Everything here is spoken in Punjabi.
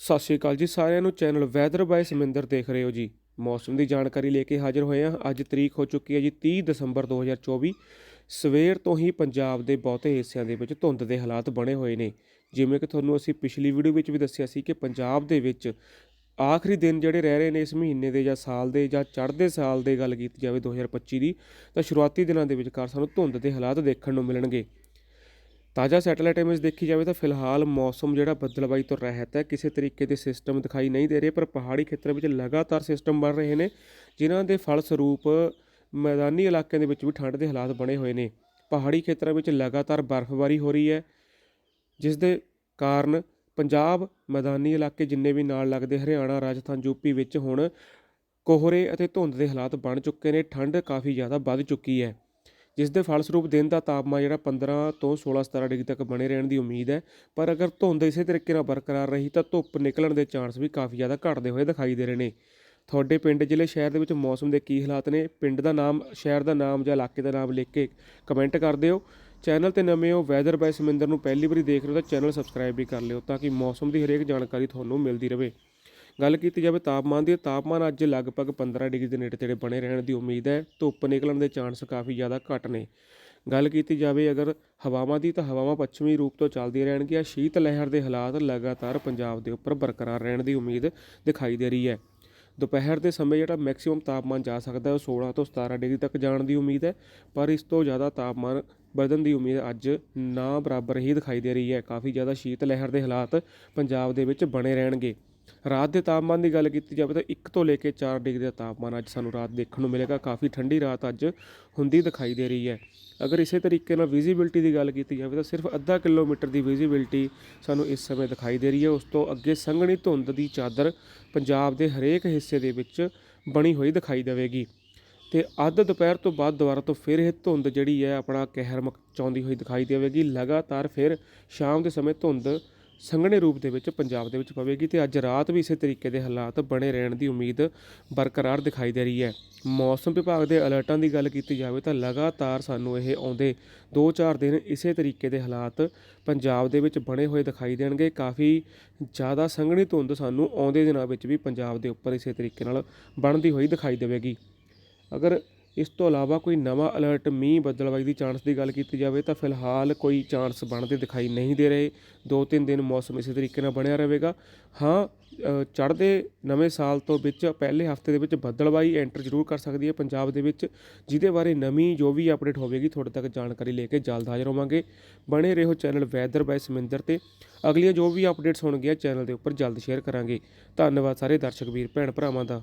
ਸਤਿ ਸ਼੍ਰੀ ਅਕਾਲ ਜੀ, ਸਾਰਿਆਂ ਨੂੰ ਚੈਨਲ ਵੈਦਰ ਬਾਈ ਸਮਿੰਦਰ ਦੇਖ ਰਹੇ ਹੋ ਜੀ। ਮੌਸਮ ਦੀ ਜਾਣਕਾਰੀ ਲੈ ਕੇ ਹਾਜ਼ਰ ਹੋਏ ਹਾਂ। ਅੱਜ ਤਰੀਕ ਹੋ ਚੁੱਕੀ ਹੈ ਜੀ 30 ਦਸੰਬਰ 2024 ਸਵੇਰ ਤੋਂ ਹੀ ਪੰਜਾਬ ਦੇ ਬਹੁਤੇ ਹਿੱਸਿਆਂ ਦੇ ਵਿੱਚ ਧੁੰਦ ਦੇ ਹਾਲਾਤ ਬਣੇ ਹੋਏ ਨੇ। ਜਿਵੇਂ ਕਿ ਤੁਹਾਨੂੰ ਅਸੀਂ ਪਿਛਲੀ ਵੀਡੀਓ ਵਿੱਚ ਵੀ ਦੱਸਿਆ ਸੀ ਕਿ ਪੰਜਾਬ ਦੇ ਵਿੱਚ ਆਖਰੀ ਦਿਨ ਜਿਹੜੇ ਰਹਿ ਰਹੇ ਨੇ ਇਸ ਮਹੀਨੇ ਦੇ ਜਾਂ ਸਾਲ ਦੇ ਜਾਂ ਚੜ੍ਹਦੇ ਸਾਲ ਦੇ ਗੱਲ ਕੀਤੀ ਜਾਵੇ 2025 ਦੀ, ਤਾਂ ਸ਼ੁਰੂਆਤੀ ਦਿਨਾਂ ਦੇ ਵਿਚਕਾਰ ਸਾਨੂੰ ਧੁੰਦ ਦੇ ਹਾਲਾਤ ਦੇਖਣ ਨੂੰ ਮਿਲਣਗੇ। ਤਾਜ਼ਾ ਸੈਟੇਲਾਈਟ ਇਮੇਜ ਦੇਖੀ ਜਾਵੇ ਤਾਂ ਫਿਲਹਾਲ ਮੌਸਮ ਜਿਹੜਾ ਬੱਦਲਬਾਈ ਤੋਂ ਰਹਿਤ ਹੈ। ਕਿਸੇ ਤਰੀਕੇ ਦੇ ਸਿਸਟਮ ਦਿਖਾਈ ਨਹੀਂ ਦੇ ਰਹੇ, ਪਰ ਪਹਾੜੀ ਖੇਤਰਾਂ ਵਿੱਚ ਲਗਾਤਾਰ ਸਿਸਟਮ ਬਣ ਰਹੇ ਨੇ, ਜਿਨ੍ਹਾਂ ਦੇ ਫਲ ਸਰੂਪ ਮੈਦਾਨੀ ਇਲਾਕਿਆਂ ਦੇ ਵਿੱਚ ਵੀ ਠੰਡ ਦੇ ਹਾਲਾਤ ਬਣੇ ਹੋਏ ਨੇ। ਪਹਾੜੀ ਖੇਤਰਾਂ ਵਿੱਚ ਲਗਾਤਾਰ ਬਰਫ਼ਬਾਰੀ ਹੋ ਰਹੀ ਹੈ, ਜਿਸ ਦੇ ਕਾਰਨ ਪੰਜਾਬ ਮੈਦਾਨੀ ਇਲਾਕੇ ਜਿੰਨੇ ਵੀ ਨਾਲ ਲੱਗਦੇ ਹਰਿਆਣਾ, ਰਾਜਸਥਾਨ ਯੂਪੀ ਵਿੱਚ ਹੁਣ ਕੋਹਰੇ ਅਤੇ ਧੁੰਦ ਦੇ ਹਾਲਾਤ ਬਣ ਚੁੱਕੇ ਨੇ। ਠੰਡ ਕਾਫੀ ਜ਼ਿਆਦਾ ਵੱਧ ਚੁੱਕੀ ਹੈ। ਜਿਸ ਦੇ ਫਲਸਰੂਪ ਦਿਨ ਦਾ ਤਾਪਮਾਨ ਜਿਹੜਾ 15 ਤੋਂ 16 17 ਡਿਗਰੀ ਤੱਕ ਬਣੇ ਰਹਿਣ ਦੀ ਉਮੀਦ ਹੈ। ਪਰ ਅਗਰ ਧੁੰਦ ਇਸੇ ਤਰੀਕੇ ਨਾਲ ਬਰਕਰਾਰ ਰਹੀ ਤਾਂ ਧੁੱਪ ਨਿਕਲਣ ਦੇ ਚਾਂਸ ਵੀ ਕਾਫੀ ਜ਼ਿਆਦਾ ਘਟਦੇ ਹੋਏ ਦਿਖਾਈ ਦੇ ਰਹੇ ਨੇ। ਤੁਹਾਡੇ ਪਿੰਡ ਜ਼ਿਲ੍ਹੇ ਸ਼ਹਿਰ ਦੇ ਵਿੱਚ ਮੌਸਮ ਦੇ ਕੀ ਹਾਲਾਤ ਨੇ? ਪਿੰਡ ਦਾ ਨਾਮ, ਸ਼ਹਿਰ ਦਾ ਨਾਮ ਜਾਂ ਇਲਾਕੇ ਦਾ ਨਾਮ ਲਿਖ ਕੇ ਕਮੈਂਟ ਕਰ ਦਿਓ। ਚੈਨਲ ਤੇ ਨਵੇਂ ਹੋ ਵੈਦਰ ਬਾਈ ਸਮਿੰਦਰ ਨੂੰ ਪਹਿਲੀ ਵਾਰੀ ਦੇਖ ਰਹੇ ਹੋ ਤਾਂ ਚੈਨਲ ਸਬਸਕ੍ਰਾਈਬ ਵੀ ਕਰ ਲਿਓ ਤਾਂ ਕਿ ਮੌਸਮ ਦੀ ਹਰੇਕ ਜਾਣਕਾਰੀ ਤੁਹਾਨੂੰ ਮਿਲਦੀ ਰਹੇ। ਗੱਲ ਕੀਤੀ ਜਾਵੇ ਤਾਪਮਾਨ ਦੀ, ਤਾਪਮਾਨ ਅੱਜ ਲਗਭਗ 15 ਡਿਗਰੀ ਦੇ ਨੇੜੇ ਤੇੜੇ ਬਣੇ ਰਹਿਣ ਦੀ ਉਮੀਦ ਹੈ। ਧੁੱਪ ਨਿਕਲਣ ਦੇ ਚਾਂਸ ਕਾਫੀ ਜ਼ਿਆਦਾ ਘੱਟ ਨੇ। ਗੱਲ ਕੀਤੀ ਜਾਵੇ ਅਗਰ ਹਵਾਵਾਂ ਦੀ ਤਾਂ ਹਵਾਵਾਂ ਪੱਛਮੀ ਰੂਪ ਤੋਂ ਚੱਲਦੀਆਂ ਰਹਿਣਗੀਆਂ। ਸ਼ੀਤ ਲਹਿਰ ਦੇ ਹਾਲਾਤ ਲਗਾਤਾਰ ਪੰਜਾਬ ਦੇ ਉੱਪਰ ਬਰਕਰਾਰ ਰਹਿਣ ਦੀ ਉਮੀਦ ਦਿਖਾਈ ਦੇ ਰਹੀ ਹੈ। ਦੁਪਹਿਰ ਦੇ ਸਮੇਂ ਜਿਹੜਾ ਮੈਕਸਿਮਮ ਤਾਪਮਾਨ ਜਾ ਸਕਦਾ ਹੈ ਉਹ 16 ਤੋਂ 17 ਡਿਗਰੀ ਤੱਕ ਜਾਣ ਦੀ ਉਮੀਦ ਹੈ। ਪਰ ਇਸ ਤੋਂ ਜ਼ਿਆਦਾ ਤਾਪਮਾਨ ਵਧਣ ਦੀ ਉਮੀਦ ਅੱਜ ਨਾ ਬਰਾਬਰ ਹੀ ਦਿਖਾਈ ਦੇ ਰਹੀ ਹੈ। ਕਾਫੀ ਜ਼ਿਆਦਾ ਸ਼ੀਤ ਲਹਿਰ ਦੇ ਹਾਲਾਤ ਪੰਜਾਬ ਦੇ ਵਿੱਚ ਬਣੇ ਰਹਿਣਗੇ। ਰਾਤ ਦੇ ਤਾਪਮਾਨ ਦੀ ਗੱਲ ਕੀਤੀ ਜਾਵੇ ਤਾਂ 1 ਤੋਂ ਲੈ ਕੇ 4 ਡਿਗਰੀ ਦਾ ਤਾਪਮਾਨ ਅੱਜ ਸਾਨੂੰ ਰਾਤ ਦੇਖਣ ਨੂੰ ਮਿਲੇਗਾ। ਕਾਫੀ ਠੰਡੀ ਰਾਤ ਅੱਜ ਹੁੰਦੀ ਦਿਖਾਈ ਦੇ ਰਹੀ ਹੈ। ਅਗਰ ਇਸੇ ਤਰੀਕੇ ਨਾਲ ਵਿਜ਼ਿਬਿਲਟੀ ਦੀ ਗੱਲ ਕੀਤੀ ਜਾਵੇ ਤਾਂ ਸਿਰਫ ਅੱਧਾ ਕਿਲੋਮੀਟਰ ਦੀ ਵਿਜ਼ਿਬਿਲਟੀ ਸਾਨੂੰ ਇਸ ਸਮੇਂ ਦਿਖਾਈ ਦੇ ਰਹੀ ਹੈ। ਉਸ ਤੋਂ ਅੱਗੇ ਸੰਘਣੀ ਧੁੰਦ ਦੀ ਚਾਦਰ ਪੰਜਾਬ ਦੇ ਹਰੇਕ ਹਿੱਸੇ ਦੇ ਵਿੱਚ ਬਣੀ ਹੋਈ ਦਿਖਾਈ ਦੇਵੇਗੀ। ਤੇ ਅੱਧ ਦੁਪਹਿਰ ਤੋਂ ਬਾਅਦ ਦੁਬਾਰਾ ਤੋਂ ਫਿਰ ਇਹ ਧੁੰਦ ਜਿਹੜੀ ਹੈ ਆਪਣਾ ਕਹਿਰ ਮਚਾਉਂਦੀ ਹੋਈ ਦਿਖਾਈ ਦੇਵੇਗੀ। ਲਗਾਤਾਰ ਫਿਰ ਸ਼ਾਮ ਦੇ ਸਮੇਂ ਧੁੰਦ ਸੰਘਣੇ ਰੂਪ ਦੇ ਵਿੱਚ ਪੰਜਾਬ ਦੇ ਵਿੱਚ ਪਵੇਗੀ ਤੇ ਅੱਜ ਰਾਤ ਵੀ ਇਸੇ ਤਰੀਕੇ ਦੇ ਹਾਲਾਤ ਬਣੇ ਰਹਿਣ ਦੀ ਉਮੀਦ ਬਰਕਰਾਰ ਦਿਖਾਈ ਦੇ ਰਹੀ ਹੈ। ਮੌਸਮ ਵਿਭਾਗ ਦੇ ਅਲਰਟਾਂ ਦੀ ਗੱਲ ਕੀਤੀ ਜਾਵੇ ਤਾਂ ਲਗਾਤਾਰ ਸਾਨੂੰ ਇਹ ਆਉਂਦੇ 2-4 ਦਿਨ ਇਸੇ ਤਰੀਕੇ ਦੇ ਹਾਲਾਤ ਪੰਜਾਬ ਦੇ ਵਿੱਚ ਬਣੇ ਹੋਏ ਦਿਖਾਈ ਦੇਣਗੇ। ਕਾਫੀ ਜ਼ਿਆਦਾ ਸੰਘਣੀ ਧੁੰਦ ਸਾਨੂੰ ਆਉਂਦੇ ਦਿਨਾਂ ਵਿੱਚ ਵੀ ਪੰਜਾਬ ਦੇ ਉੱਪਰ ਇਸੇ ਤਰੀਕੇ ਨਾਲ ਬਣਦੀ ਹੋਈ ਦਿਖਾਈ ਦੇਵੇਗੀ। ਅਗਰ ਇਸ ਤੋਂ ਇਲਾਵਾ ਕੋਈ ਨਵਾਂ ਅਲਰਟ ਮੀਂਹ ਬੱਦਲਬਾਈ ਦੀ ਚਾਂਸ ਦੀ ਗੱਲ ਕੀਤੀ ਜਾਵੇ ਤਾਂ ਫਿਲਹਾਲ ਕੋਈ ਚਾਂਸ ਬਣਦੇ ਦਿਖਾਈ ਨਹੀਂ ਦੇ ਰਹੇ। ਦੋ ਤਿੰਨ ਦਿਨ ਮੌਸਮ ਇਸੇ ਤਰੀਕੇ ਨਾਲ ਬਣਿਆ ਰਹੇਗਾ। ਹਾਂ ਚੜ੍ਹਦੇ ਨਵੇਂ ਸਾਲ ਤੋਂ ਵਿੱਚ ਪਹਿਲੇ ਹਫ਼ਤੇ ਦੇ ਵਿੱਚ ਬੱਦਲਬਾਈ ਐਂਟਰ ਜ਼ਰੂਰ ਕਰ ਸਕਦੀ ਹੈ ਪੰਜਾਬ ਦੇ ਵਿੱਚ, ਜਿਹਦੇ ਬਾਰੇ ਨਵੀਂ ਜੋ ਵੀ ਅਪਡੇਟ ਹੋਵੇਗੀ ਤੁਹਾਡੇ ਤੱਕ ਜਾਣਕਾਰੀ ਲੈ ਕੇ ਜਲਦ ਹਾਜ਼ਰ ਹੋਵਾਂਗੇ। ਬਣੇ ਰਹੋ ਚੈਨਲ ਵੈਦਰ ਬਾਈ ਸਮਿੰਦਰ ਤੇ। ਅਗਲੀਆਂ ਜੋ ਵੀ ਅਪਡੇਟਸ ਹੋਣਗੀਆਂ ਚੈਨਲ ਦੇ ਉੱਪਰ ਜਲਦ ਸ਼ੇਅਰ ਕਰਾਂਗੇ। ਧੰਨਵਾਦ ਸਾਰੇ ਦਰਸ਼ਕ ਵੀਰ, ਭੈਣ ਭਰਾਵਾਂ ਦਾ।